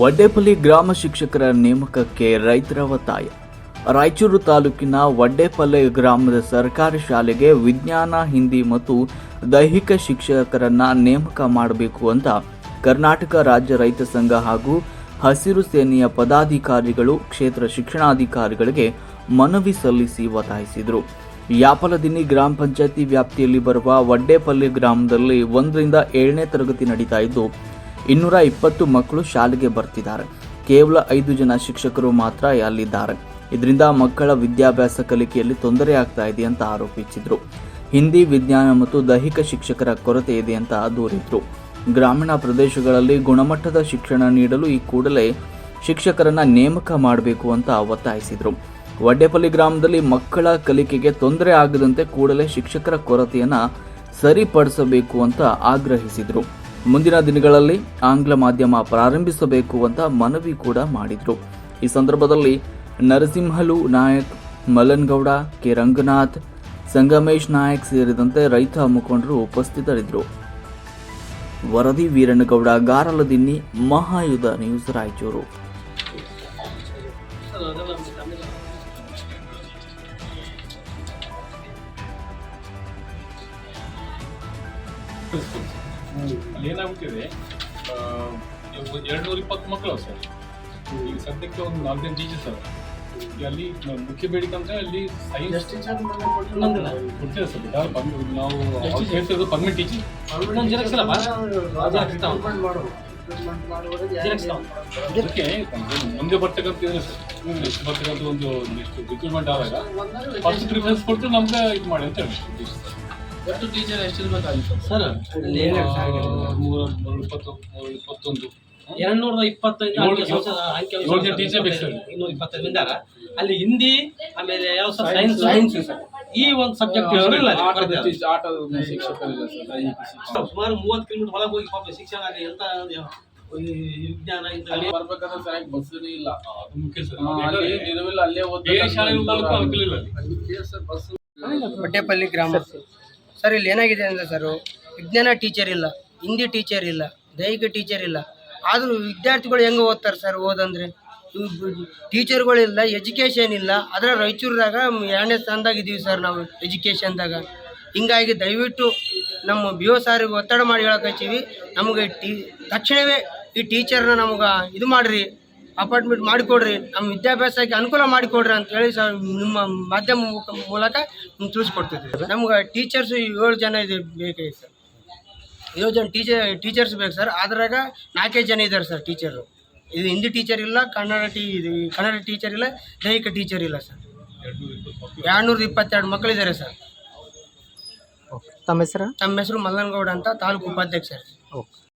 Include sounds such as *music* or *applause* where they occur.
ವಡ್ಡೇಪಲ್ಲಿ ಗ್ರಾಮ ಶಿಕ್ಷಕರ ನೇಮಕಕ್ಕೆ ರೈತರ ಒತ್ತಾಯ. ರಾಯಚೂರು ತಾಲೂಕಿನ ವಡ್ಡೇಪಲ್ಲಿ ಗ್ರಾಮದ ಸರ್ಕಾರಿ ಶಾಲೆಗೆ ವಿಜ್ಞಾನ, ಹಿಂದಿ ಮತ್ತು ದೈಹಿಕ ಶಿಕ್ಷಕರನ್ನ ನೇಮಕ ಮಾಡಬೇಕು ಅಂತ ಕರ್ನಾಟಕ ರಾಜ್ಯ ರೈತ ಸಂಘ ಹಾಗೂ ಹಸಿರು ಸೇನೆಯ ಪದಾಧಿಕಾರಿಗಳು, ಕ್ಷೇತ್ರ ಶಿಕ್ಷಣಾಧಿಕಾರಿಗಳಿಗೆ ಮನವಿ ಸಲ್ಲಿಸಿ ಒತ್ತಾಯಿಸಿದರು. ಯಾಪಲದಿನ್ನಿ ಗ್ರಾಮ ಪಂಚಾಯತಿ ವ್ಯಾಪ್ತಿಯಲ್ಲಿ ಬರುವ ವಡ್ಡೇಪಲ್ಲಿ ಗ್ರಾಮದಲ್ಲಿ ಒಂದರಿಂದ ಏಳನೇ ತರಗತಿ ನಡೀತಾ ಇದ್ದು ಇನ್ನೂರ ಇಪ್ಪತ್ತು ಮಕ್ಕಳು ಶಾಲೆಗೆ ಬರ್ತಿದ್ದಾರೆ. ಕೇವಲ ಐದು ಜನ ಶಿಕ್ಷಕರು ಮಾತ್ರ ಅಲ್ಲಿದ್ದಾರೆ. ಇದರಿಂದ ಮಕ್ಕಳ ವಿದ್ಯಾಭ್ಯಾಸ ಕಲಿಕೆಯಲ್ಲಿ ತೊಂದರೆ ಆಗ್ತಾ ಇದೆ ಅಂತ ಆರೋಪಿಸಿದ್ರು. ಹಿಂದಿ ವಿಜ್ಞಾನ ಮತ್ತು ದೈಹಿಕ ಶಿಕ್ಷಕರ ಕೊರತೆ ಇದೆ ಅಂತ ದೂರಿದ್ರು. ಗ್ರಾಮೀಣ ಪ್ರದೇಶಗಳಲ್ಲಿ ಗುಣಮಟ್ಟದ ಶಿಕ್ಷಣ ನೀಡಲು ಈ ಕೂಡಲೇ ಶಿಕ್ಷಕರನ್ನ ನೇಮಕ ಮಾಡಬೇಕು ಅಂತ ಒತ್ತಾಯಿಸಿದ್ರು. ವಡ್ಡೆಪಲ್ಲಿ ಗ್ರಾಮದಲ್ಲಿ ಮಕ್ಕಳ ಕಲಿಕೆಗೆ ತೊಂದರೆ ಆಗದಂತೆ ಕೂಡಲೇ ಶಿಕ್ಷಕರ ಕೊರತೆಯನ್ನ ಸರಿಪಡಿಸಬೇಕು ಅಂತ ಆಗ್ರಹಿಸಿದ್ರು. ಮುಂದಿನ ದಿನಗಳಲ್ಲಿ ಆಂಗ್ಲ ಮಾಧ್ಯಮ ಪ್ರಾರಂಭಿಸಬೇಕು ಅಂತ ಮನವಿ ಕೂಡ ಮಾಡಿದ್ರು. ಈ ಸಂದರ್ಭದಲ್ಲಿ ನರಸಿಂಹಲು ನಾಯಕ್ ಮಲನ್ಗೌಡ ಕೆ. ರಂಗನಾಥ್, ಸಂಗಮೇಶ್ ನಾಯಕ್ ಸೇರಿದಂತೆ ರೈತ ಮುಖಂಡರು ಉಪಸ್ಥಿತರಿದ್ದರು. ವರದಿ ವೀರಣ್ಣಗೌಡ, ಗಾರಲದಿನ್ನಿ, ಮಹಾಯುಧ ನ್ಯೂಸ್ ರಾಯಚೂರು. *laughs* ಅಲ್ಲಿ ಏನಾಗ್ಬಿಟ್ಟಿದೆ? ಎರಡು ನೂರ ಇಪ್ಪತ್ತು ಮಕ್ಕಳು ಸರ್ ಈಗ ಸದ್ಯಕ್ಕೆ ಒಂದು ನಾಲ್ಕು ಜನ ಟೀಚರ್ಸ್ ಅವ. ಈಗ ಅಲ್ಲಿ ಮುಖ್ಯ ಬೇಡಿಕೆ ಅಂದ್ರೆ ಅಲ್ಲಿ ಸೈನ್ಸ್ ಕೊಡ್ತೇವೆ. ಸರ್? ಯಾರು ಬಂದು ನಾವು ಹೇಳ್ತಿರೋದು ಪರ್ಮನೆಂಟ್ ಟೀಚಿಂಗ್ ಅದಕ್ಕೆ ಮುಂದೆ ಬರ್ತಕ್ಕಂಥ ಸರ್. ನೆಕ್ಸ್ಟ್ ಬರ್ತಕ್ಕಂಥ ಒಂದು ನೆಕ್ಸ್ಟ್ ರಿಕ್ರೂಟ್ಮೆಂಟ್ ಆದಾಗ ಫಸ್ಟ್ ಪ್ರಿಫರೆನ್ಸ್ ಕೊಟ್ಟು ನಮ್ಗೆ ಇದು ಮಾಡಿ ಅಂತ ಹೇಳಿ. ಎಷ್ಟು ಟೀಚರ್ ಎಷ್ಟು ಇರ್ಬೇಕಾಗಿತ್ತು ಸರ್ ಮೂರ ಮೂರ ಇಪ್ಪತ್ತು ಮೂರ ಇಪ್ಪತ್ತೊಂದು. ಎರಡ್ ನೂರ ಇಪ್ಪತ್ತೈದು ಟೀಚರ್ ಬೇಕು. ಇನ್ನೂರ ಇಪ್ಪತ್ತೈದು ಇದ್ದಾರೆ ಅಲ್ಲಿ ಹಿಂದಿ ಆಮೇಲೆ ಯಾವ ಸರ್ ಸೈನ್ಸ್ ಸೈನ್ಸ್ ಈ ಒಂದು ಸಬ್ಜೆಕ್ಟ್. ಸುಮಾರು ಮೂವತ್ತು ಕಿಲೋಮೀಟರ್ ಹೊರಗೆ ಹೋಗಿ ಪಾಪ ಶಿಕ್ಷಣ ಆಗಲಿ ಎಂತ ವಿಜ್ಞಾನ ಬರ್ಬೇಕಾದ್ರೆ ಸರಿಯಾಗಿ ಬಸ್ಸೇ ಇಲ್ಲ. ಅದು ಮುಖ್ಯ ಸರ್. ಆ, ಅಲ್ಲಿ ನಿಲುವಿಲ್ಲ ಅಲ್ಲೇ ಅನುಕೂಲ ಇಲ್ಲ ಅಲ್ಲಿ. ಬಡ್ಡೇಪಲ್ಲಿ ಗ್ರಾಮ. ಸರ್, ಇಲ್ಲಿ ಏನಾಗಿದೆ ಅಂದರೆ ಸರ್, ವಿಜ್ಞಾನ ಟೀಚರ್ ಇಲ್ಲ, ಹಿಂದಿ ಟೀಚರ್ ಇಲ್ಲ, ದೈಹಿಕ ಟೀಚರ್ ಇಲ್ಲ. ಆದರೂ ವಿದ್ಯಾರ್ಥಿಗಳು ಹೆಂಗೆ ಓದ್ತಾರೆ ಸರ್, ಓದಂದ್ರೆ? ಟೀಚರ್ಗಳಿಲ್ಲ ಎಜುಕೇಷನ್ ಇಲ್ಲ ಅದರ ರಾಯಚೂರದಾಗ ಎರಡನೇ ಸ್ಥಾನದಾಗ ಇದ್ದೀವಿ ಸರ್ ನಾವು ಎಜುಕೇಷನ್ದಾಗ ಹಿಂಗಾಗಿ ದಯವಿಟ್ಟು ನಮ್ಮ ಬಿ ಒ ಸಾರಿಗೆ ಒತ್ತಡ ಮಾಡಿ ಹೇಳಕತ್ತೀವಿ ನಮಗೆ ಟೀ, ತಕ್ಷಣವೇ ಈ ಟೀಚರ್ನ ನಮಗೆ ಇದು ಮಾಡಿರಿ. ಅಪಾರ್ಟ್ಮೆಂಟ್ ಮಾಡಿಕೊಡ್ರಿ ನಮ್ಮ ವಿದ್ಯಾಭ್ಯಾಸಕ್ಕೆ ಅನುಕೂಲ ಮಾಡಿಕೊಡ್ರಿ ಅಂತ ಹೇಳಿ ಸರ್ ನಿಮ್ಮ ಮಾಧ್ಯಮ ಮೂಲಕ ನಿಮ್ಗೆ ತಿಳಿಸ್ಕೊಡ್ತಿದ್ವಿ. ನಮ್ಗೆ ಟೀಚರ್ಸ್ ಏಳು ಜನ ಇದೆ ಬೇಕಾಗಿತ್ತು ಸರ್. ಏಳು ಜನ ಟೀಚರ್ ಟೀಚರ್ಸ್ ಬೇಕು ಸರ್. ಅದ್ರಾಗ ನಾಲ್ಕೈದು ಜನ ಇದ್ದಾರೆ ಸರ್ ಟೀಚರು ಇದು ಹಿಂದಿ ಟೀಚರ್ ಇಲ್ಲ ಕನ್ನಡ ಟೀ ಇದು ಕನ್ನಡ ಟೀಚರ್ ಇಲ್ಲ ದೈಹಿಕ ಟೀಚರ್ ಇಲ್ಲ ಸರ್. ಎರಡ್ನೂರ ಇಪ್ಪತ್ತೆರಡು ಮಕ್ಕಳಿದ್ದಾರೆ ಸರ್. ತಮ್ಮ ಹೆಸರು? ತಮ್ಮ ಹೆಸರು ಮಲ್ಲನಗೌಡ ಅಂತ ತಾಲೂಕು ಉಪಾಧ್ಯಕ್ಷ ಸರ್.